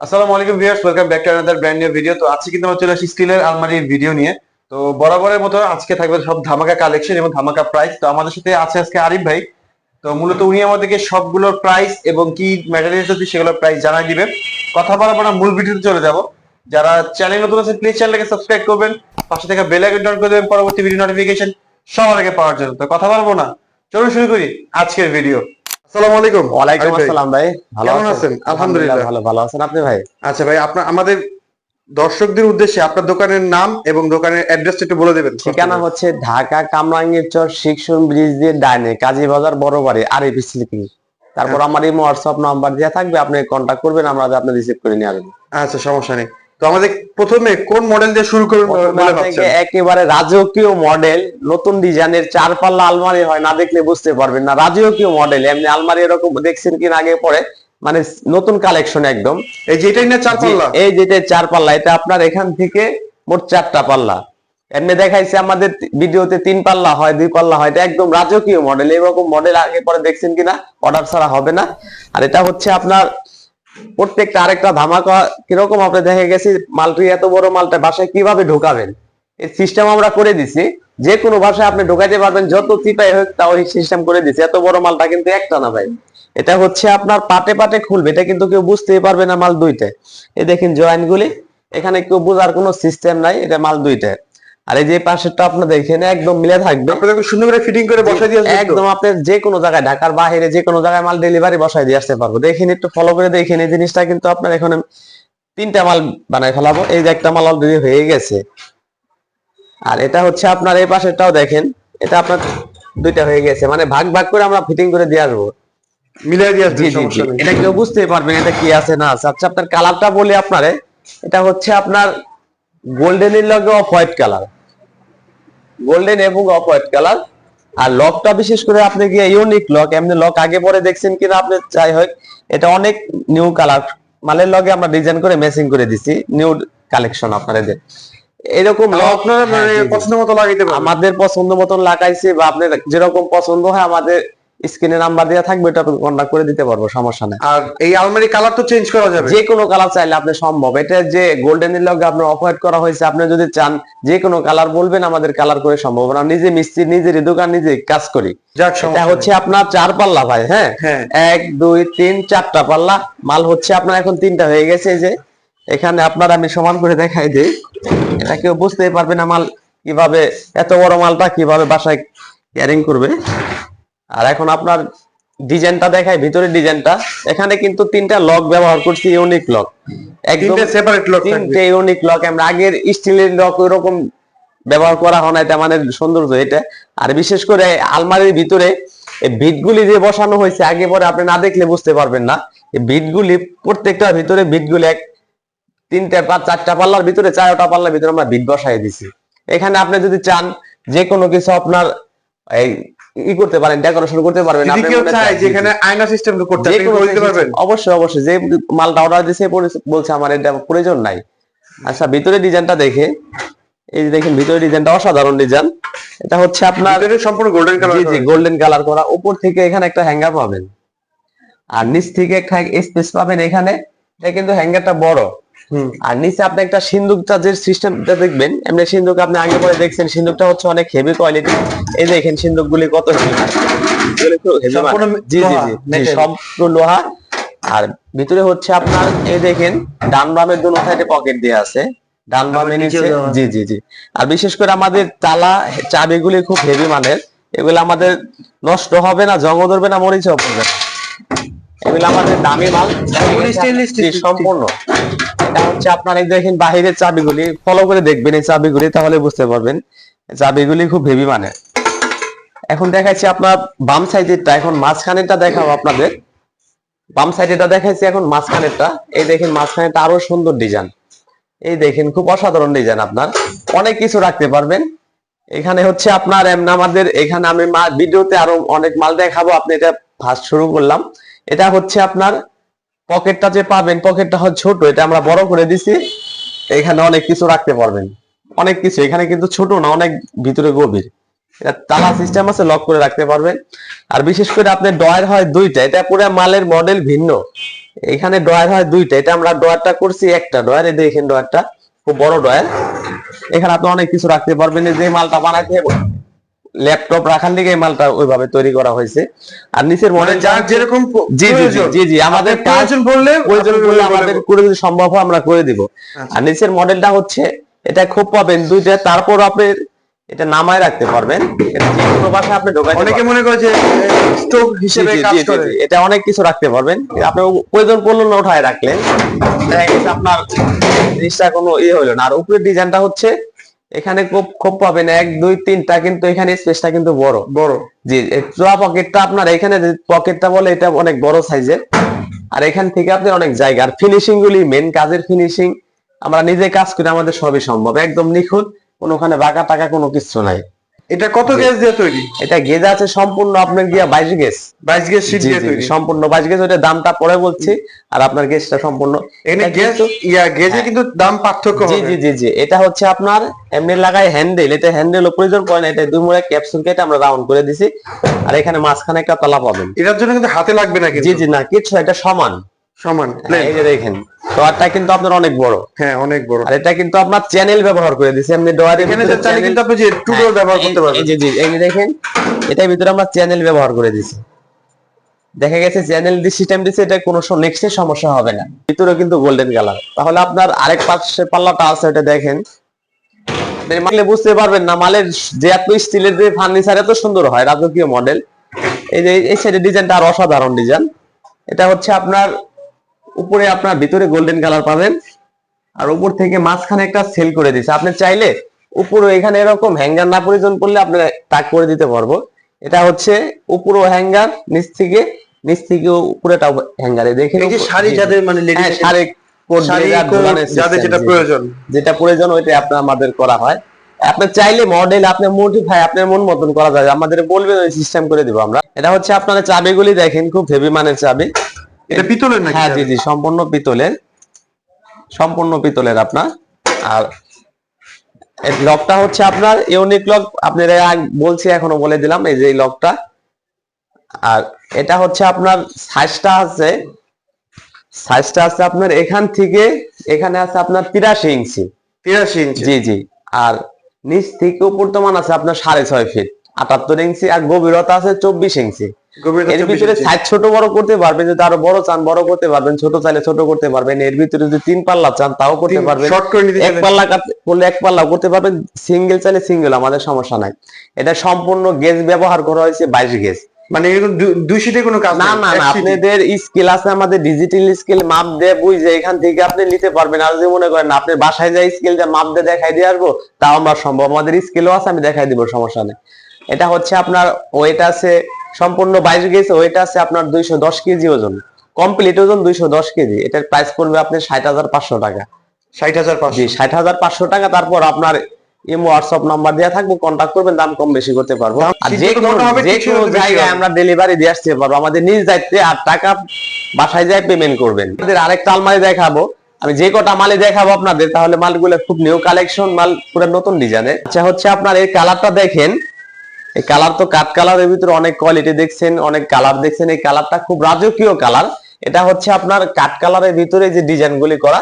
আসসালামু আলাইকুম viewers welcome back to another brand new video তো আজকে কিন্তু আমরা চলে আসি স্টিলের আলমারির ভিডিও নিয়ে। তো বরাবরের মতো আজকে থাকবে সব ধামাকা কালেকশন এবং ধামাকা প্রাইস তো আমাদের সাথে আছে আজকে আরিফ ভাই। তো মূলত উনি আমাদেরকে সবগুলোর প্রাইস এবং কি ম্যাটেরিয়ালস আছে সেগুলোর প্রাইস জানাই দিবেন। কথা বলার পর মূল ভিডিওতে চলে যাব। যারা চ্যানেল নতুন আছে প্লিজ চ্যানেলকে সাবস্ক্রাইব করবেন। পাশে থেকে বেল আইকন ডাউন করে দেবেন, পরবর্তী ভিডিও নোটিফিকেশন সবার আগে পাওয়ার জন্য। তো কথা বলব না। চলুন শুরু করি আজকের ভিডিও আসসালামু আলাইকুম। ওয়ালাইকুম আসসালাম ভাই। ভালো আছেন? আলহামদুলিল্লাহ। ভালো ভালো আছেন আপনি ভাই? আচ্ছা ভাই আপনার আমাদের দর্শকদের উদ্দেশ্যে আপনার দোকানের নাম এবং দোকানের অ্যাড্রেসটা একটু বলে দেবেন। ঠিকানা হচ্ছে ঢাকা কামরাঙ্গীর চর শিক্ষণ ব্রিজ দিয়ে ডাইনে কাজী বাজার বড় বাড়ি আর এপি স্লিপিং তারপর আমার এই হোয়াটসঅ্যাপ নাম্বার দেওয়া থাকবে আপনি কন্ট্যাক্ট করবেন আমরা আপনি রিসিভ করে নিয়ে আসবেন আচ্ছা সমস্যা নেই। তো আমাদের প্রথমে কোন মডেল দিয়ে শুরু করবেন একেবারে রাজকীয় মডেল নতুন ডিজাইনের চার পাল্লা আলমারি হয় না দেখলে বুঝতে পারবেন না। রাজকীয় মডেল এমনি আলমারি এরকম দেখছেন কিনা আগে পরে? মানে নতুন কালেকশন একদম। এই যে এটাই না চার পাল্লা এই যেটা চার পাল্লা এটা আপনার এখান থেকে মোট চারটা পাল্লা। এমনি দেখাইছে আমাদের ভিডিওতে তিন পাল্লা হয় দুই পাল্লা হয় এটা একদম রাজকীয় মডেল এরকম মডেল আগে পরে দেখছেন কিনা? অর্ডার ছাড়া হবে না। আর এটা হচ্ছে আপনার প্রত্যেকটা আরেকটা ধামাকা কীরকম আপনি দেখে গেছি, মালটি এত বড় মালটা বাসায় কীভাবে ঢোকাবেন? এই সিস্টেম আমরা করে দিছি, যে কোনো ভাষায় আপনি ঢোকাইতে পারবেন, যত চিপাই হোক তাও এই সিস্টেম করে দিছি। এত বড় মালটা কিন্তু একটা না ভাই। এটা হচ্ছে আপনার পাটে পাটে খুলবে, এটা কিন্তু কেউ বুঝতেই পারবে না মাল দুইটা এই দেখেন জয়েন্ট এখানে কেউ বোঝার কোনো সিস্টেম নাই, এটা মাল দুইটা আর এই যে পাশেরটা আপনার দেখেন একদম মিলে থাকবে। আপনাদের সুন্দর করে ফিটিং করে বসাই দিয়ে একদম আপনি যে কোনো জায়গায় ঢাকার বাইরে যে কোনো জায়গায় মাল ডেলিভারি বসাই দিয়ে আসতে পারব। দেখেন একটু ফলো করে দেখেন এই জিনিসটা কিন্তু আপনার এখন তিনটা মাল বানাই ফেলাবো। এই যে একটা মাল অলরেডি হয়ে গেছে। আর এটা হচ্ছে আপনার এই পাশেরটাও দেখেন এটা আপনার দুইটা হয়ে গেছে। মানে ভাগ ভাগ করে আমরা ফিটিং করে দিয়ে আসব। মিলাই দিয়ে নেই। এটা কেউ বুঝতেই পারবেন এটা কি আছে না আছে। আচ্ছা আপনার কালারটা বলি আপনারে এটা হচ্ছে আপনার গোল্ডেন এর লগে অফ হোয়াইট কালার গোল্ডেন এবং অফ হোয়াইট কালার আর লকটা বিশেষ করে আপনি কি ইউনিক লক এমনি লক আগে পরে দেখছেন কিনা আপনি চাই হয় এটা অনেক নিউ কালার মালের লগে আমরা ডিজাইন করে ম্যাচিং করে দিছি নিউ কালেকশন আপনাদের। এরকম আপনারা মানে পছন্দ মতো লাগাইতে আমাদের পছন্দ মতন লাগাইছে বা আপনার যেরকম পছন্দ হয় আমাদের স্ক্রিনে নাম্বার দেওয়া থাকবে এটা কন্ট্যাক্ট করে দিতে পারব সমস্যা নাই। আর এই আলমারি কালার তো চেঞ্জ করা যাবে। যে কোনো কালার চাইলে আপনি সম্ভব। এটা যে গোল্ডেন এর লগে আপনার অফ করা হয়েছে আপনি যদি চান যে কোনো কালার বলবেন আমাদের কালার করে সম্ভব। আমরা নিজে মিস্ত্রি নিজের দোকান নিজে কাজ করি। এটা হচ্ছে আপনার চার পাল্লা ভাই হ্যাঁ? হ্যাঁ। এক দুই তিন চারটা পাল্লা। মাল হচ্ছে আপনার এখন তিনটা হয়ে গেছে যে। এখানে আপনার আমি সমান করে দেখাই দিই। এটা কেউ বুঝতেই পারবে না মাল কীভাবে এত বড় মালটা কীভাবে বাসায় ক্যারিং করবে। আর এখন আপনার ডিজাইনটা দেখাই ভিতরের ডিজাইনটা। এখানে কিন্তু তিনটা লক ব্যবহার করছি ইউনিক লক। একদম সেপারেট লক তিনটে ইউনিক লক। আমরা আগের স্টিলের লক ওইরকম ব্যবহার করা হয় না এটা মানে সৌন্দর্য এটা। আর বিশেষ করে আলমারির ভিতরে এই বিটগুলি যে বসানো হয়েছে আগে পরে আপনি না দেখলে বুঝতে পারবেন না। এই বিটগুলি প্রত্যেকটার ভিতরে বিটগুলি এক তিনটা পাঁচ চারটা পাল্লার ভিতরে চারটা পাল্লার ভিতরে আমরা বিট বসাই দিছি। এখানে আপনি যদি চান যে কোনো কিছু আপনার এই ই করতে পারেন ডেকোরেশন করতে পারবেন আপনি কেউ চায় চান, আয়না সিস্টেম করতে আপনি পারবেন? অবশ্যই অবশ্যই। যে মালটা অর্ডার বলে- বলছে আমার এটা প্রয়োজন নাই। আচ্ছা ভিতরে ডিজাইনটা দেখে। এই যে দেখেন ভিতরে ডিজাইনটা অসাধারণ ডিজাইন। এটা হচ্ছে আপনার সম্পূর্ণ গোল্ডেন কালার জি জি গোল্ডেন কালার করা। উপর থেকে এখানে একটা হ্যাঙ্গার পাবেন। আর নিচ থেকে একটা স্পেস পাবেন এখানে। এটা কিন্তু হ্যাঙ্গারটা বড়। আর নিচে আপনি একটা সিন্দুকটা যে সিস্টেমটা দেখবেন। এমনি সিন্দুক আপনি আগে পরে দেখছেন সিন্দুকটা হচ্ছে অনেক হেভি কোয়ালিটি এই দেখেন সিন্দুকগুলি কত হেভি সম্পূর্ণ জি জি জি। সব লোহা। আর ভিতরে হচ্ছে আপনার এই দেখেন ডান বামের দুনো সাইডে পকেট দেওয়া আছে। ডান বামে নিচে জি জি জি। আর বিশেষ করে আমাদের তালা চাবিগুলি খুব হেভি মানের এগুলো আমাদের নষ্ট হবে না জঙ্গ ধরবে না মরিচও পড়বে এগুলো আমাদের দামি মাল। সম্পূর্ণ। হচ্ছে আপনার দেখেন বাহিরের চাবিগুলি ফলো করে দেখবেন এই চাবিগুলি, তাহলে বুঝতে পারবেন চাবিগুলি খুব হেভি মানের। এখন দেখাচ্ছি আপনার বাম সাইডেরটা, এখন মাঝখানেরটা দেখাবো আপনাদের। বাম সাইডেরটা দেখাচ্ছি এখন মাঝখানেরটা। এই দেখেন মাঝখানেরটা আরও সুন্দর ডিজাইন এই দেখেন খুব অসাধারণ ডিজাইন আপনার। অনেক কিছু রাখতে পারবেন। এখানে হচ্ছে আপনার আমাদের, এখানে আমি ভিডিওতে আরও অনেক মাল দেখাবো। আপনি এটা ফার্স্ট শুরু করলাম। এটা হচ্ছে আপনার পকেটটা যে পাবেন, পকেটটা হচ্ছে ছোট, এটা আমরা বড় করে দিছি। এখানে অনেক কিছু রাখতে পারবেন। অনেক কিছু, এখানে কিন্তু ছোট না, অনেক ভিতরে গভীর। এটা তালা সিস্টেম আছে লক করে রাখতে পারবেন। আর বিশেষ করে আপনার ডয়ার হয় দুইটা, এটা পুরো মালের মডেল ভিন্ন। এখানে ডয়ার হয় দুইটা, এটা আমরা ডয়ারটা করছি একটা ডয়ার এই দেখেন ডয়ারটা খুব বড় ডয়ার এখানে আপনি অনেক কিছু রাখতে পারবেন যে মালটা বানাইতে ল্যাপটপ রাখার দিকে মালটা ওইভাবে তৈরি করা হয়েছে। আর নিচের মানে মডেল যার যেরকম জি জি জি, জি আমাদের প্রয়োজন পড়লে প্রয়োজন পড়লে আমাদের করে যদি সম্ভব হয় আমরা করে দিব। আচ্ছা। আর নিচের মডেলটা হচ্ছে এটা খুব পাবেন দুইটা তারপর আপনি এটা নামায় রাখতে পারবেন। এটা যে কোনো বাসায় আপনি ঢোকাইতে অনেকে মনে করে যে স্টোভ হিসেবে কাজ করে। এটা অনেক কিছু রাখতে পারবেন। আপনি প্রয়োজন পড়ল না উঠায় রাখলেন। দেখা গেছে আপনার জিনিসটা কোনো ইয়ে হলো না। আর উপরের ডিজাইনটা হচ্ছে এখানে খুব খুব পাবেন। এক দুই তিনটা কিন্তু এখানে স্পেসটা কিন্তু বড়। বড়। জি চোয়া পকেটটা আপনার এখানে যে পকেটটা বলে এটা অনেক বড় সাইজের আর এখান থেকে আপনি অনেক জায়গা। আর ফিনিশিং গুলি মেন কাজের ফিনিশিং আমরা নিজে কাজ করে আমাদের সবই সম্ভব। একদম নিখুঁত। কোনোখানে বাঁকা টাকা কোনো কিছু নাই। এটা কত গ্যাস দিয়ে তৈরি? এটা গেজ আছে সম্পূর্ণ আপনার গিয়া বাইশ গেজ বাইশ গ্যাস শীট দিয়ে তৈরি। সম্পূর্ণ বাইশ গেজ ওইটা দামটা পরে বলছি। আর আপনার গেজটা সম্পূর্ণ এখানে গ্যাস ইয়া গ্যাসে হ্যাঁ। কিন্তু দাম পার্থক্য জি জি জি জি এটা হচ্ছে আপনার এমনি লাগায় হ্যান্ডেল এটা হ্যান্ডেল ও প্রয়োজন পড়ে না এটা দুই মুড়ে ক্যাপসুল কেটে আমরা রাউন্ড করে দিছি। আর এখানে মাঝখানে একটা তলা পাবেন। এটার জন্য কিন্তু হাতে লাগবে না জি জি না কিছু এটা সমান। সমান হ্যাঁ, এই যে দেখেন ডোয়ারটা কিন্তু আপনার অনেক বড়। হ্যাঁ অনেক বড়। আর এটা কিন্তু আপনার চ্যানেল ব্যবহার করে দিছে এমনি ডোয়ারে এখানে চাইলে কিন্তু আপনি যে টুডো ব্যবহার করতে পারবেন। জি জি এই দেখেন এটার ভিতরে আমরা চ্যানেল ব্যবহার করে দিছি। দেখা গেছে চ্যানেল সিস্টেম দিছে এটা কোনো নেক্সট সমস্যা হবে না। ভিতরে কিন্তু গোল্ডেন কালার তাহলে আপনার আরেক পাশে পাল্লাটা আছে এটা দেখেন। মালে বুঝতে পারবেন না মালের যে এত স্টিলের যে ফার্নিচার এত সুন্দর হয় রাজকীয় মডেল এই যে এই সাইডের ডিজাইনটা আর অসাধারণ ডিজাইন এটা হচ্ছে আপনার উপরে আপনার ভিতরে গোল্ডেন কালার পাবেন। আর উপর থেকে মাঝখানে একটা সেল করে দিছে আপনি চাইলে উপরে এখানে এরকম হ্যাঙ্গার না প্রয়োজন পড়লে আপনি টাক করে দিতে পারব। এটা হচ্ছে উপরও হ্যাঙ্গার নিচ থেকে নিচ থেকে উপরেটা হ্যাঙ্গারে দেখে এই যে শাড়ি যাদের মানে ladies- হ্যাঁ, শাড়ি কোট যাদের যেটা প্রয়োজন। যেটা প্রয়োজন ওইটা আপনার আমাদের করা হয়। আপনি চাইলে মডেল আপনি মডিফাই আপনার মন মতন করা যায় আমাদের বলবেন ওই সিস্টেম করে দিব আমরা। এটা হচ্ছে আপনার চাবিগুলি দেখেন খুব হেভি মানের চাবি। এটা পিতলের নাকি হ্যাঁ জি জি সম্পূর্ণ পিতলের সম্পূর্ণ পিতলের আপনার। আর লকটা হচ্ছে আপনার ইউনিক লক আপনারা বলছি এখনও বলে দিলাম এই যে এই লকটা। আর এটা হচ্ছে আপনার সাইজটা আছে সাইজটা আছে আপনার এখান থেকে এখানে আছে আপনার তিরাশি ইঞ্চি। তিরাশি ইঞ্চি? জি জি আর নিচ থেকে উপর আছে আপনার সাড়ে ছয় ফিট। আটাত্তর ইঞ্চি আর গভীরতা আছে চব্বিশ ইঞ্চি। এর ভিতরে সাইজ ছোট বড় করতে পারবেন যদি আরও বড় চান বড় করতে পারবেন ছোট চাইলে ছোট করতে পারবেন এর ভিতরে যদি তিন পাল্লা চান তাও করতে পারবেন। এক পাল্লা করলে এক পাল্লা করতে পারবেন সিঙ্গেল চাইলে সিঙ্গেল আমাদের সমস্যা নাই। এটা সম্পূর্ণ গেজ ব্যবহার করা হয়েছে বাইশ গেজ মানে এরকম দুই শীটে কোনো কাজ না না না আপনাদের স্কিল আছে আমাদের ডিজিটাল স্কিল মাপ দিয়ে বুঝে এখান থেকে আপনি নিতে পারবেন। আর যদি মনে করেন আপনি বাসায় যাই স্কিল দিয়ে মাপ দিয়ে দেখাই দিয়ে আসব তাও আমরা সম্ভব। আমাদের স্কিলও আছে আমি দেখাই দিব সমস্যা নেই। এটা হচ্ছে আপনার ওয়েট আছে সম্পূর্ণ বাইশ গেজ ওয়েট আছে আপনার দুইশো দশ কেজি ওজন। কমপ্লিট ওজন দুইশো দশ কেজি। এটার প্রাইস পড়বে আপনার ষাট হাজার পাঁচশো টাকা। ষাট হাজার পাঁচশো। ষাট হাজার পাঁচশো টাকা তারপর আপনার ইমো হোয়াটসঅ্যাপ নাম্বার দেওয়া থাকবে কন্ট্যাক্ট করবেন দাম কম বেশি করতে পারব। আর যে কোনো যে কোনো জায়গায় আমরা ডেলিভারি দিয়ে আসতে পারব। আমাদের নিজ দায়িত্বে আর টাকা বাসায় যায় পেমেন্ট করবেন। আমাদের আরেকটা আলমারি দেখাবো। আমি যে কটা মালে দেখাবো আপনাদের তাহলে মালগুলো খুব নিউ কালেকশন মাল পুরো নতুন ডিজাইনের আচ্ছা হচ্ছে আপনার এই কালারটা দেখেন। এই কালার তো কাঠ কালারের ভিতরে অনেক কোয়ালিটি দেখছেন অনেক কালার দেখছেন। এই কালারটা খুব রাজকীয় কালার। এটা হচ্ছে আপনার কাঠ কালারের ভিতরে যে ডিজাইন গুলি করা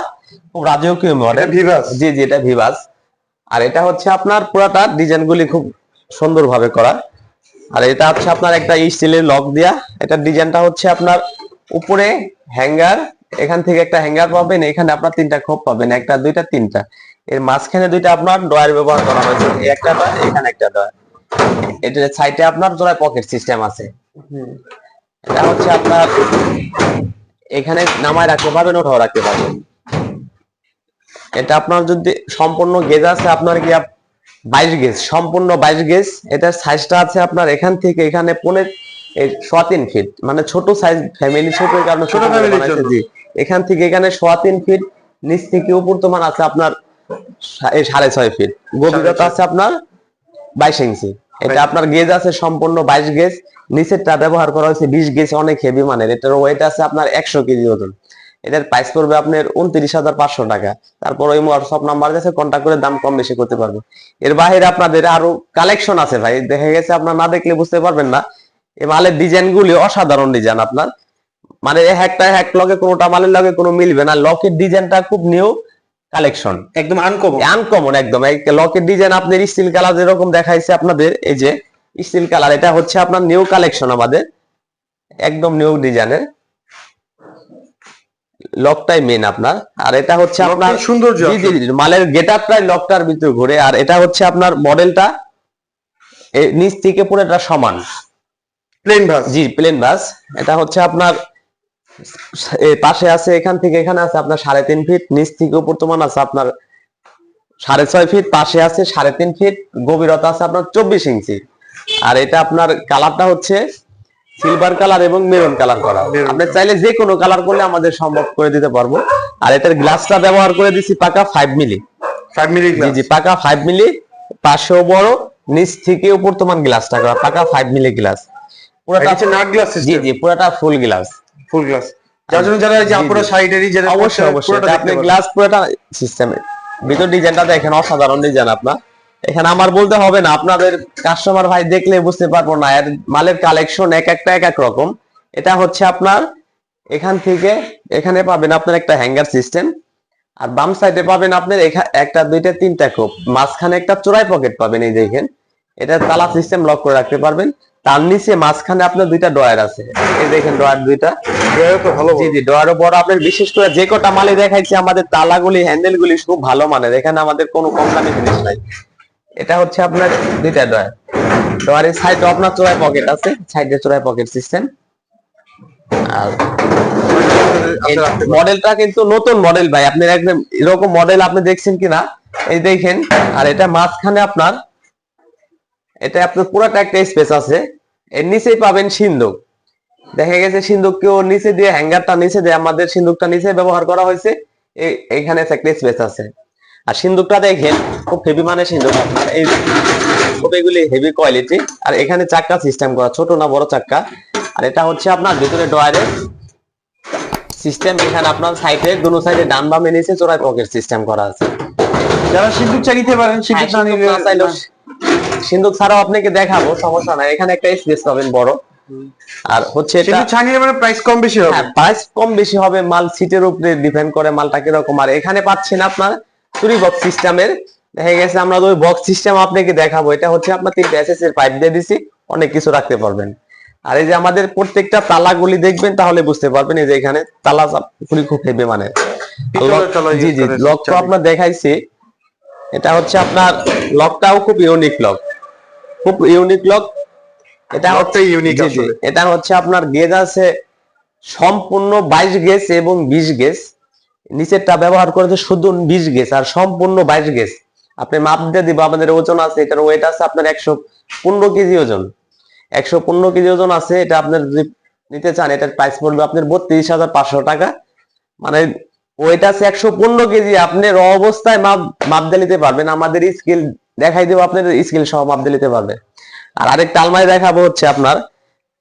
খুব রাজকীয় মডেল ভিভাস জি জি এটা ভিভাস আর এটা হচ্ছে আপনার পুরাটা ডিজাইন গুলি খুব সুন্দর ভাবে করা। আর এটা হচ্ছে আপনার একটা স্টিলের লক দেয়া। এটা ডিজাইনটা হচ্ছে আপনার উপরে হ্যাঙ্গার এখান থেকে একটা হ্যাঙ্গার পাবেন এখানে আপনার তিনটা খোপ পাবেন একটা দুইটা তিনটা। এর মাঝখানে দুইটা আপনার ডয়ার ব্যবহার করা হয়েছে একটা ডয়ার এখানে একটা ডয়ার এটা সাইডে আপনার জোড়ায় পকেট সিস্টেম আছে। এটা হচ্ছে আপনার এখানে নামায় রাখতে পারবেন ওঠাও রাখতে পারবেন। এটা আপনার যদি সম্পূর্ণ গেজ আছে আপনার কি বাইশ গেজ সম্পূর্ণ বাইশ গেজ এটার সাইজটা আছে আপনার এখান থেকে এখানে পনে এই সোয়া তিন ফিট মানে ছোট সাইজ ফ্যামিলি ছোট কারণে ছোট এখান থেকে এখানে সোয়া তিন ফিট নিচ থেকে উপর তোমার আছে আপনার সাড়ে ছয় ফিট গভীরতা আছে আপনার বাইশ ইঞ্চি। এটা আপনার গেজ আছে সম্পূর্ণ বাইশ গেজ নিচেরটা ব্যবহার করা হয়েছে বিশ গেজ অনেক হেভি মানের। এটার ওয়েট আছে আপনার একশো কেজি ওজন এটার প্রাইস পড়বে আপনার উনত্রিশ হাজার পাঁচশো টাকা। তারপর ওই হোয়াটসঅ্যাপ নাম্বার আছে কন্ট্যাক্ট করে দাম কম বেশি করতে পারব। এর বাইরে আপনাদের আরও কালেকশন আছে ভাই। দেখা গেছে আপনার না দেখলে বুঝতে পারবেন না। এই মালের ডিজাইন গুলি অসাধারণ ডিজাইন আপনার। মানে একটা হ্যাক লগে কোনোটা মালের লগে কোনো মিলবে না। লকের ডিজাইনটা খুব নিউ কালেকশন একদম আনকমন আনকমন একদম। লকের ডিজাইন আপনার স্টিল কালার যেরকম দেখাইছে আপনাদের এই যে স্টিল কালার এটা হচ্ছে আপনার নিউ কালেকশন আমাদের একদম নিউ ডিজাইনের লকটাই মেন আপনার। আর এটা হচ্ছে আপনার সৌন্দর্য জি জি জি, লকটার ভিতরে ঘুরে। আর এটা হচ্ছে আপনার মডেলটা নিচ থেকে পুরোটা সমান। প্লেন ভাস জি প্লেন বাস এটা হচ্ছে আপনার পাশে আছে এখান থেকে এখানে আছে আপনার সাড়ে তিন ফিট নিচ থেকে উপর তোমার আছে আপনার সাড়ে ছয় ফিট পাশে আছে সাড়ে তিন ফিট গভীরতা আছে আপনার চব্বিশ ইঞ্চি। আর এটা আপনার কালারটা হচ্ছে সিলভার কালার এবং মেরুন কালার করা। আপনি চাইলে যে কোনো কালার করলে আমাদের সম্ভব করে দিতে পারব। আর এটার গ্লাসটা ব্যবহার করে দিছি পাকা ফাইভ মিলি ফাইভ মিলি জি জি পাকা ফাইভ মিলি পাশেও বড় নিচ থেকে উপর তোমার গ্লাসটা করা পাকা ফাইভ মিলি গ্লাস পুরোটা নাট গ্লাস জি জি পুরোটা ফুল গ্লাস ফুল গ্লাস। যার জন্য যারা যে। আপুরা সাইডেরই যারা অবশ্যই অবশ্যই। আপনি গ্লাস পুরোটা সিস্টেমে ভিতর ডিজাইনটা দেখেন অসাধারণ ডিজাইন আপনার। এখানে আমার বলতে হবে না আপনাদের কাস্টমার ভাই দেখলে বুঝতে পারব না এর মালের কালেকশন এক একটা এক এক রকম। এটা হচ্ছে আপনার এখান থেকে এখানে পাবেন আপনার একটা হ্যাঙ্গার সিস্টেম আর বাম সাইডে পাবেন আপনার একটা দুইটা তিনটা কোপ মাঝখানে একটা চোরাই পকেট পাবেন এই দেখেন। এটা তালা সিস্টেম লক করে রাখতে পারবেন। তার নিচে মাঝখানে আপনার দুইটা ডয়ার আছে। এই দেখেন ডয়ার দুইটা। জি জি ডোয়ারও বড়। আপনার বিশেষ করে যে কটা মালে দেখাইছি আমাদের তালাগুলি হ্যান্ডেলগুলি খুব ভালো মানের। এখানে আমাদের কোনো কম দামি জিনিস নাই। এটা হচ্ছে আপনার দুইটা ডয়ার ডয়ারের সাইডে আপনার চোরাই পকেট আছে। সাইডে চোরাই পকেট সিস্টেম। আর। মডেলটা কিন্তু নতুন মডেল ভাই। আপনি একদম এরকম মডেল আপনি দেখছেন কিনা? এই দেখেন। আর এটা মাঝখানে আপনার এটা আপনার পুরোটা একটা স্পেস আছে। এর নিচেই পাবেন সিন্ধুক দেখা গেছে সিন্ধুককেও নিচে দিয়ে হ্যাঙ্গারটা নিচে দিয়ে আমাদের সিন্ধুকটা নিচে ব্যবহার করা হয়েছে। এইখানে একটা স্পেস আছে। আর সিন্ধুকটা দেখেন খুব হেভি মানে সিন্ধুক আপনার এই খুব এগুলি হেভি কোয়ালিটি আর এখানে চাক্কা সিস্টেম করা ছোট না বড় চাক্কা। আর এটা হচ্ছে আপনার ভিতরে ডয়ারে সিস্টেম এখানে আপনার সাইডে দুনো সাইডে ডান বামে নিচে চোরাই পকেট সিস্টেম করা আছে। যারা সিন্ধুক চা নিতে পারেন হ্যাঁ, সিন্ধুক না নিলে সিন্ধুক ছাড়াও আপনাকে দেখাবো সমস্যা নাই। এখানে একটা স্পেস পাবেন বড়। আর হচ্ছে এটা চা মানে প্রাইস কম বেশি হবে। হ্যাঁ প্রাইস কম বেশি হবে মাল সিটের উপরে ডিপেন্ড করে মালটা কীরকম। আর এখানে পাচ্ছেন আপনার চুরি বক্স সিস্টেমের দেখা গেছে আমরা ওই বক্স সিস্টেম আপনাকে দেখাবো। এটা হচ্ছে আপনার তিনটা এসএস এর পাইপ দিয়ে দিছি অনেক কিছু রাখতে পারবেন। আর এই যে আমাদের প্রত্যেকটা তালাগুলি দেখবেন তাহলে বুঝতে পারবেন এই যে এখানে তালা গুলি খুব হেভি মানে জি জি লক তো আপনার দেখাইছি। এটা হচ্ছে আপনার লকটাও খুব ইউনিক লক। খুব ইউনিক লক। এটা হচ্ছে ইউনিক। এটা হচ্ছে আপনার গেজ আছে সম্পূর্ণ বাইশ গেজ এবং বিশ গেজ। নিচেরটা ব্যবহার করেছে শুধু বিশ গেজ আর সম্পূর্ণ বাইশ গেজ। আপনি মাপ দিয়ে দিব আমাদের ওজন আছে এটার ওয়েট আছে আপনার একশো পনেরো কেজি ওজন। একশো পনেরো কেজি ওজন আছে এটা আপনার যদি নিতে চান এটার প্রাইস পড়বে আপনার বত্রিশ হাজার পাঁচশো টাকা। মানে ওয়েট আছে একশো পনেরো কেজি। আপনি র অবস্থায় মাপ মাপ দিয়ে নিতে পারবেন। আমাদের স্কিল দেখাই দেবো আপনার স্কিল সহ মাপ দিয়ে নিতে পারবে। আর আরেকটা আলমারি দেখাবো হচ্ছে আপনার।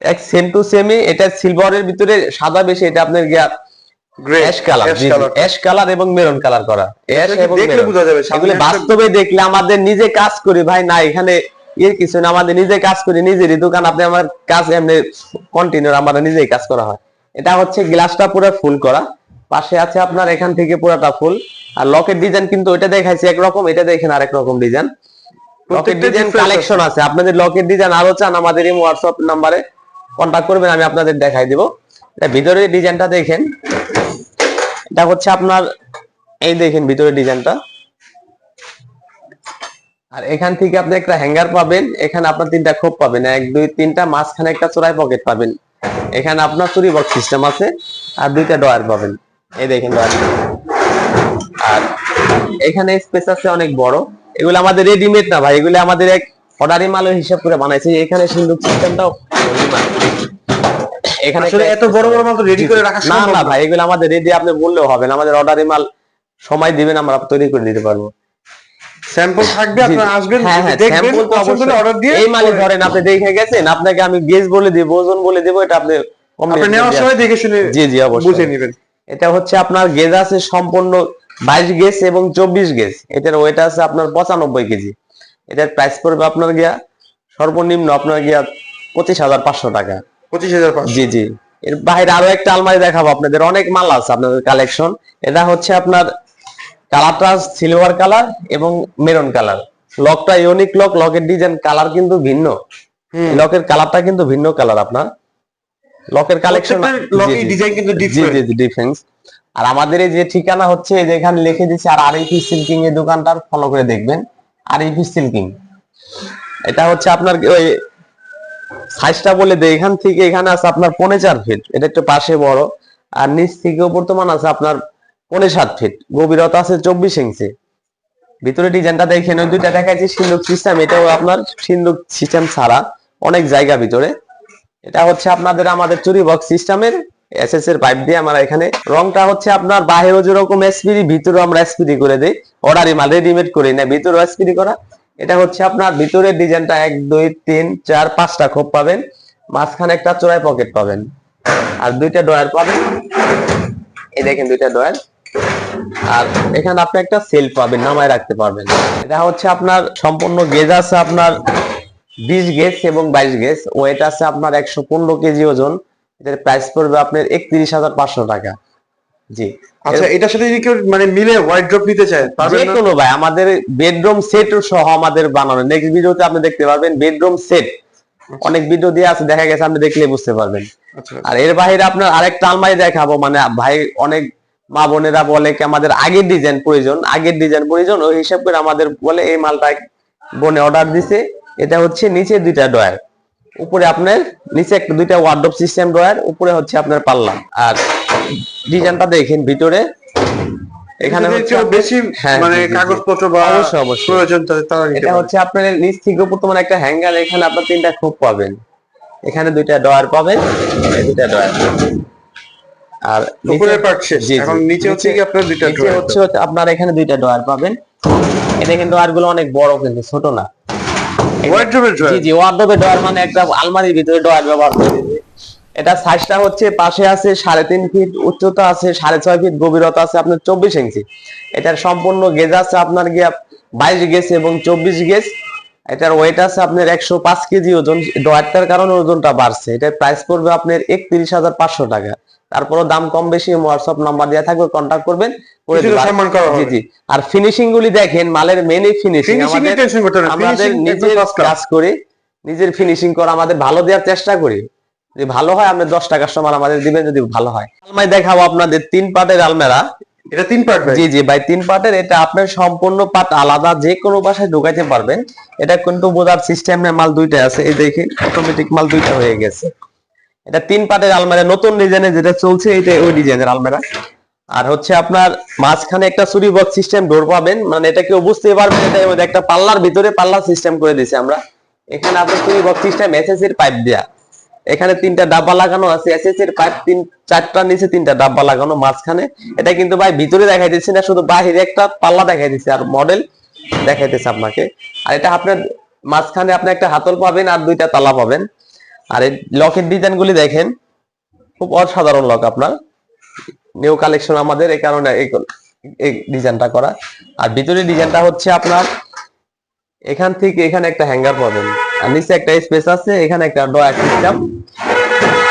এক সেম টু সেমি এটা সিলভারের ভিতরে সাদা বেশি এটা আপনার অ্যাশ কালার অ্যাশ কালার এবং মেরুন কালার করা। অ্যাশ এবং দেখলে বোঝা যাবে? এগুলি বাস্তবে দেখলে আমাদের নিজে কাজ করি। ভাই না এখানে এর কিছু না আমাদের নিজে কাজ করি। নিজেরই দোকান আপনি আমার কাজ এমনি কন্টিনিউ আমাদের নিজেই কাজ করা হয়। এটা হচ্ছে গ্লাসটা পুরো ফুল করা। পাশে আছে আপনার এখান থেকে পুরাটা ফুল। আর লকের ডিজাইন কিন্তু এটা দেখাইছি একরকম এটা দেখেন আরেক রকম ডিজাইন লকের ডিজাইন কালেকশন আছে। আপনাদের লকের ডিজাইন আরও চান আমাদের এই হোয়াটসঅ্যাপ নাম্বারে কন্ট্যাক্ট করবেন আমি আপনাদের দেখাই দিব। ভিতরে ডিজাইনটা দেখেন। এটা হচ্ছে আপনার এই দেখেন ভিতরে ডিজাইনটা। আর এখান থেকে আপনি একটা হ্যাঙ্গার পাবেন এখানে আপনার তিনটা খোপ পাবেন। এক দুই তিনটা মাঝখানে একটা চোরাই পকেট পাবেন। এখানে আপনার চুরি বক্স সিস্টেম আছে আর দুইটা ডয়ার পাবেন। এই দেখেন আর এখানে স্পেস আছে অনেক বড়। এগুলো আমাদের রেডিমেড না ভাই এগুলো আমাদের এক অর্ডারি মালের হিসাব করে বানাইছে। এখানে সিন্ধুক সিস্টেমটাও এখানে এত বড় বড় মাল তো রেডি করে রাখা না না ভাই এগুলো আমাদের রেডি আপনি বললেও হবে না। আমাদের অর্ডারি মাল সময় দিবেন আমরা তৈরি করে দিতে পারব। স্যাম্পল থাকবে আপনারা আসবেন হ্যাঁ হ্যাঁ দেখবেন পছন্দ হলে অর্ডার দিয়ে এই মালিক ধরেন আপনি দেখে গেছেন আপনাকে আমি গেজ বলে দিব ওজন বলে দিব এটা আপনি আপনি নেওয়ার সময় দেখে শুনে জি জি অবশ্যই। বুঝে নেবেন। এটা হচ্ছে আপনার গেজ আছে সম্পূর্ণ বাইশ গেজ এবং চব্বিশ গেজ। এটার ওয়েট আছে আপনার পঁচানব্বই কেজি। এটার প্রাইস পড়বে আপনার গিয়া সর্বনিম্ন আপনার গিয়া পঁচিশ হাজার পাঁচশো টাকা। পঁচিশ হাজার জি জি। এর বাইরে আরও একটা আলমারি দেখাবো আপনাদের। অনেক মাল আছে আপনাদের কালেকশন এটা হচ্ছে আপনার কালারটা সিলভার কালার এবং মেরুন কালার লকটা ইউনিক লক লকের ডিজাইন কালার কিন্তু ভিন্ন। লকের কালারটা কিন্তু ভিন্ন কালার আপনার। লকের কালেকশন লকের ডিজাইন কিন্তু জি জি ডিফারেন্স আর আমাদের এই যে ঠিকানা হচ্ছে এই যে এখানে লিখে দিচ্ছি আর আরএফি সিল্কিং এর দোকানটার ফলো করে দেখবেন। আরএফি সিল্কিং এটা হচ্ছে আপনার ওই সাইজটা বলে দেয় এখান থেকে এখানে আছে আপনার পৌনে চার ফিট এটা একটু পাশে বড়। আর নিচ থেকে বর্তমান আছে আপনার পৌনে সাত ফিট গভীরতা আছে চব্বিশ ইঞ্চি ভিতরে ডিজাইনটা দেখেন। ওই দুইটা দেখাচ্ছি সিন্ধুক সিস্টেম এটাও আপনার সিন্ধুক সিস্টেম ছাড়া অনেক জায়গা ভিতরে। এটা হচ্ছে আপনাদের আমাদের চুরি বক্স সিস্টেমের এসএস এর পাইপ দিয়ে আমরা এখানে রংটা হচ্ছে আপনার বাইরেও যেরকম এসপিডি ভিতরেও আমরা এসপিডি করে দিই। অর্ডারই মাল রেডিমেড করি না, ভিতরেও এসপিডি করা। এটা হচ্ছে আপনার ভিতরের ডিজাইনটা এক, দুই, তিন, চার, পাঁচটা খোপ পাবেন। মাঝখানে একটা চোরাই পকেট পাবেন। আর দুইটা ডয়ার পাবেন। এই দেখেন দুইটা ডয়ার আর এখানে আপনি একটা সেল পাবেন, নামায় রাখতে পারবেন। এটা হচ্ছে আপনার সম্পূর্ণ গেজ আছে আপনার বিশ গেজ এবং বাইশ গেজ ওয়েট আছে আপনার একশো পনেরো কেজি ওজন। এটার প্রাইস পড়বে আপনার একত্রিশ হাজার পাঁচশো টাকা। জি। আচ্ছা এটার সাথে যদি কেউ মানে মিলে হোয়াইট ড্রপ নিতে চায় যে কোনো ভাই আমাদের বেডরুম সেট সহ আমাদের বানানো। নেক্সট ভিডিওতে আপনি দেখতে পারবেন বেডরুম সেট অনেক ভিডিও দিয়ে আছে দেখা গেছে আপনি দেখলে বুঝতে পারবেন। আচ্ছা। আর এর বাইরে আপনার আরেকটা আলমারি দেখাবো মানে ভাই অনেক মা বোনেরা বলে কি আমাদের আগের ডিজাইন প্রয়োজন আগের ডিজাইন প্রয়োজন ওই হিসাব করে আমাদের বলে এই মালটা বোনে অর্ডার দিছে। এটা হচ্ছে নিচে দুইটা ডয়ার উপরে আপনার নিচে একটা দুইটা ওয়ার্ডরোব সিস্টেম ডয়ার উপরে হচ্ছে আপনার পাল্লা। আর ডিজাইনটা দেখেন ভিতরে। এখানে হচ্ছে আপনার- বেশি হ্যাঁ, মানে জি, জি, জি। কাগজপত্র বা অবশ্যই। প্রয়োজন এটা হচ্ছে আপনার নিচ থেকে বর্তমানে একটা হ্যাঙ্গার এখানে আপনার তিনটা খোপ পাবেন। এখানে দুইটা ডয়ার পাবেন এই দুইটা ডয়ার আর উপরের part শেষ। এখন নিচে হচ্ছে কি আপনার দুইটা drawer হচ্ছে আপনার এখানে দুইটা ডয়ার পাবেন। এটা কিন্তু ডয়ারগুলো অনেক বড় কিন্তু ছোট না। জি জি ওয়ার্ডরোবে ডয়ার মানে একটা আলমারির ভিতরে ডয়ার ব্যবহার করে। এটা সাইজটা হচ্ছে পাশে আছে সাড়ে তিন ফিট উচ্চতা আছে সাড়ে ছয় ফিট গভীরতা আছে আপনার চব্বিশ ইঞ্চি। এটার সম্পূর্ণ গেজ আছে আপনার গিয়া বাইশ গেজ এবং চব্বিশ গেজ এটার ওয়েট আছে আপনার একশো পাঁচ কেজি ওজন। ডয়ারটার কারণে ওজনটা বাড়ছে। এটার প্রাইস পড়বে আপনার একত্রিশ হাজার পাঁচশো টাকা। তারপরও দাম কম বেশি হোয়াটসঅ্যাপ নাম্বার দেওয়া থাকবে কন্ট্যাক্ট করবেন করে কিছুটা দিবা। সম্মান করা জি জি। আর ফিনিশিং গুলি দেখেন মালের মেনই ফিনিশিং। আমাদের Finishing নিজের কাজ করি নিজের ফিনিশিং করা আমাদের ভালো দেওয়ার চেষ্টা করি। যদি ভালো হয় আমরা দশ টাকার সময় আমাদের দিবেন যদি ভালো হয়। আলমারি দেখাবো আপনাদের তিন পার্টের আলমেরা। এটা তিন পার্ট জি জি ভাই তিন পার্টের এটা আপনার সম্পূর্ণ পাট আলাদা যে কোনো বাসায় ঢুকাইতে পারবেন। এটা কিন্তু বোঝার সিস্টেমের মাল দুইটা আছে। এই দেখেন অটোমেটিক মাল দুইটা হয়ে গেছে। এটা তিন পার্টের আলমারা নতুন ডিজাইনে যেটা চলছে, এটা ওই ডিজাইনের আলমারা। আর হচ্ছে আপনার মাঝখানে একটা চুরি বক্স সিস্টেম ডোর পাবেন মানে এটা কেউ বুঝতে পারবেন এটা মধ্যে একটা পাল্লার ভিতরে পাল্লা সিস্টেম করে দিয়েছি আমরা। এখানে আপনার চুরি বক্স সিস্টেম এসএস এর পাইপ দেয়া। এখানে তিনটা ডাব্বা লাগানো আছে এসএস এর পাইপ তিন চারটা নিচে তিনটা ডাব্বা লাগানো মাঝখানে। এটা কিন্তু ভাই ভিতরে দেখাই দিচ্ছি না, শুধু বাহিরে একটা পাল্লা দেখাই দিচ্ছে, আর মডেল দেখাইতেছে আপনাকে। আর এটা আপনার মাঝখানে আপনি একটা হাতল পাবেন আর দুইটা তালা পাবেন। আর এই লকের ডিজাইন গুলি দেখেন খুব অসাধারণ লক আপনার। নিউ কালেকশন আমাদের এই কারণে এই ডিজাইনটা করা। আর ভিতরে ডিজাইনটা হচ্ছে আপনার এখান থেকে এখানে একটা হ্যাঙ্গার পাবেন। আর নিচে একটা স্পেস আছে এখানে একটা ডয়ার সিস্টেম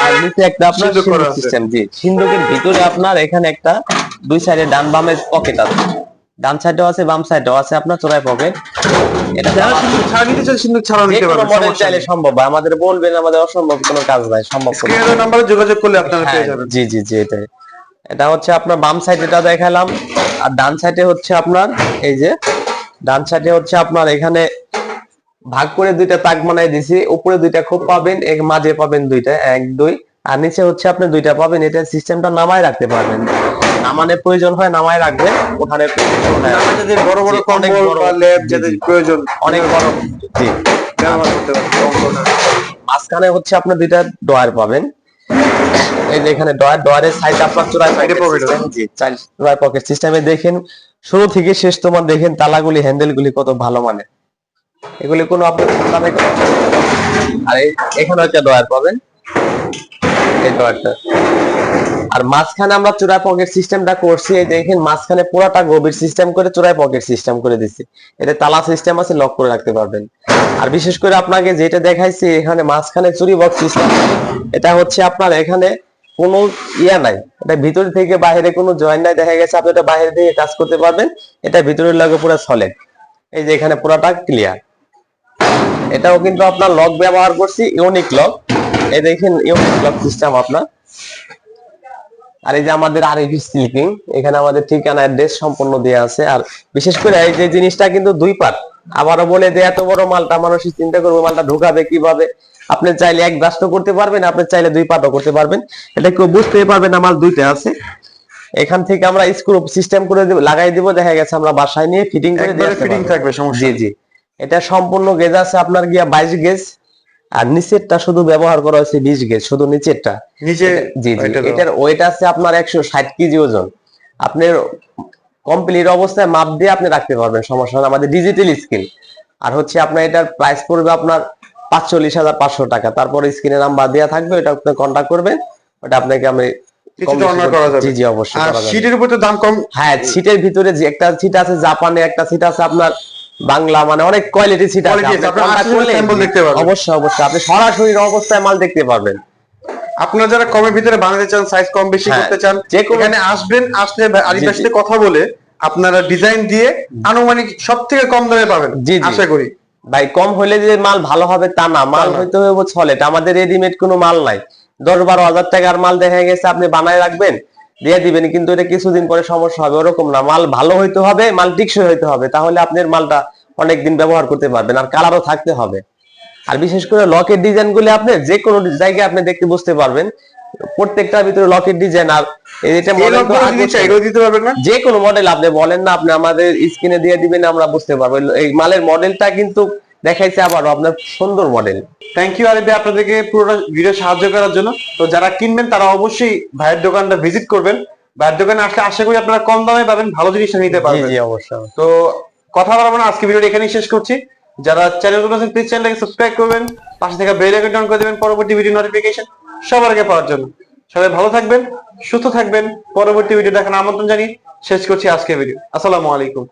আর নিচে একটা আপনার। সিস্টেম জি। সিন্ধুকের ভিতরে আপনার এখানে একটা দুই সাইডে ডান বামে পকেট আছে। ডান সাইডেও আছে বাম সাইডেও আছে আপনার চোরাই পকেট এটা মডেল চাইলে সম্ভব হয়। আমাদের বলবেন আমাদের অসম্ভব কোনো কাজ নাই সম্ভব করে স্ক্রিনের নাম্বারে যোগাযোগ করলে আপনারা হ্যাঁ, পেয়ে যাবেন। জি জি জি এটাই। এটা হচ্ছে আপনার বাম সাইড এটা দেখালাম। আর ডান সাইডে হচ্ছে আপনার এই যে ডান সাইডে হচ্ছে আপনার এখানে ভাগ করে দুইটা তাক বানাই দিছি। উপরে দুইটা খোপ পাবেন এক মাঝে পাবেন দুইটা এক দুই। আর নিচে হচ্ছে আপনি দুইটা পাবেন। এটা সিস্টেমটা নামায় রাখতে পারবেন। নামানে প্রয়োজন হয় নামায় রাখবেন ওখানে বড় বড় কম্বল বা ল্যাব যাদের প্রয়োজন অনেক বড় জি মাঝখানে হচ্ছে আপনার দুইটা ডয়ার পাবেন। এই যে এখানে ডয়ার ডয়ারের সাইড আপনার জি চূড়ায় পকেট সিস্টেমে দেখেন শুরু থেকে শেষ তোমার দেখেন তালাগুলি হ্যান্ডেলগুলি কত ভালো মানে। এগুলি কোনো আপনার আর এই- এখানে একটা ডয়ার পাবেন। এই ডয়ারটা আর মাঝখানে আমরা চূড়ায় পকেট সিস্টেমটা করছি, এই দেখেন মাঝখানে পুরাটা গভীর সিস্টেম করে চূড়ায় পকেট সিস্টেম করে দিচ্ছি। এটা তালা সিস্টেম আছে লক করে রাখতে পারবেন। আর বিশেষ করে আপনাকে যেটা দেখাইছি, এখানে মাঝখানে চুরি বক্স সিস্টেম এটা হচ্ছে আপনার এখানে কোনো ইয়া নাই। এটা ভিতর থেকে বাইরে কোনো জয়েন্ট নাই, দেখা গেছে আপনি এটা বাইরে থেকে কাজ করতে পারবেন, এটা ভিতরের লাগে পুরো সলিড এই যে এখানে পুরাটা ক্লিয়ার এটাও কিন্তু আপনার লক ব্যবহার করছি, ইউনিক লক এই দেখেন ইউনিক লক সিস্টেম আপনার। আর এই যে আমাদের আরএফি স্লিপিং এখানে আমাদের ঠিকানা অ্যাড্রেস সম্পূর্ণ দেওয়া আছে। আর বিশেষ করে এই যে জিনিসটা কিন্তু দুই পার্ট আবারও বলে যে এত বড় মালটা মানুষ চিন্তা করবে মালটা ঢুকাবে কীভাবে? আপনি চাইলে এক ব্রাশ তো করতে পারবেন আপনি চাইলে দুই পার্টও করতে পারবেন। এটা কেউ বুঝতেই পারবেন আমার দুইটা আছে। এখান থেকে আমরা স্ক্রু সিস্টেম করে দিব লাগাই দিব দেখা গেছে আমরা বাসায় নিয়ে ফিটিং করে দিয়ে ফিটিং থাকবে সমস্যা জি জি। এটা সম্পূর্ণ গেজ আছে আপনার গিয়া বাইশ গেজ। আর নিচেরটা শুধু ব্যবহার করা হয়েছে বিশ গেজ শুধু নিচেরটা। নিচে জি জি এটার ওয়েট আছে আপনার একশো ষাট কেজি ওজন। আপনার কমপ্লিট অবস্থায় মাপ দিয়ে আপনি রাখতে পারবেন সমস্যা আমাদের ডিজিটাল স্ক্রিন আর হচ্ছে আপনার এটার প্রাইস পড়বে আপনার পাঁচচল্লিশ হাজার পাঁচশো টাকা। তারপর স্ক্রিনে নাম্বার দেওয়া থাকবে ওটা আপনি কন্ট্যাক্ট করবেন ওটা আপনাকে আমি জি জি অবশ্যই। শীটের উপর তো দাম কম। হ্যাঁ সিটের ভিতরে যে একটা সিট আছে জাপানে একটা সিট আছে আপনার বাংলা মানে অনেক কোয়ালিটি সিট আছে। অবশ্যই অবশ্যই। আপনি সরাসরি অবস্থায় মাল দেখতে পারবেন। আপনারা যারা কমের ভিতরে বানাতে চান সাইজ কম বেশি হ্যাঁ, করতে চান যে এখানে আসবেন আসলে আরিফ জি, সাথে কথা বলে আপনারা ডিজাইন দিয়ে আনুমানিক সব থেকে কম দামে পাবেন। আশা করি। ভাই কম হলে যে মাল ভালো হবে তা না মাল। হইতে হবে ছলেট। আমাদের রেডিমেড কোনো মাল নাই। দশ বারো হাজার টাকার মাল দেখা গেছে আপনি বানায় রাখবেন দিয়ে দিবেন কিন্তু এটা কিছুদিন পরে সমস্যা হবে ওরকম না। মাল ভালো হইতে হবে মাল টিকসই হইতে হবে তাহলে আপনার মালটা অনেকদিন ব্যবহার করতে পারবেন আর কালারও থাকতে হবে। আর বিশেষ করে লকের ডিজাইনগুলো আপনি যে কোনো জায়গায় আপনি দেখতে বুঝতে পারবেন প্রত্যেকটার ভিতরে লকের ডিজাইন আর এটা দিতে পারবেন না? যে কোনো মডেল আপনি বলেন না আপনি আমাদের স্ক্রিনে দিয়ে দিবেন আমরা বুঝতে পারব। এই মালের মডেলটা কিন্তু দেখাইছে আবারও আপনার সুন্দর মডেল থ্যাংক ইউ আরিফ ভাই আপনাদেরকে পুরোটা ভিডিও সাহায্য করার জন্য। তো যারা কিনবেন তারা অবশ্যই ভাইয়ের দোকানটা ভিজিট করবেন। ভাইয়ের দোকানে আসলে আশা করি আপনারা কম দামে পাবেন ভালো জিনিসটা নিতে পারবেন। জি অবশ্যই। তো কথা বলব না আজকে ভিডিওটা এখানেই শেষ করছি। যারা চ্যানেল আছেন প্লিজ চ্যানেলটাকে সাবস্ক্রাইব করবেন। পাশে থেকে বেল আইকন অন করে দেবেন পরবর্তী ভিডিও নোটিফিকেশন সবার আগে পাওয়ার জন্য। সবাই ভালো থাকবেন সুস্থ থাকবেন। পরবর্তী ভিডিও দেখার আমন্ত্রণ জানিয়ে শেষ করছি আজকের ভিডিও আসসালামু আলাইকুম।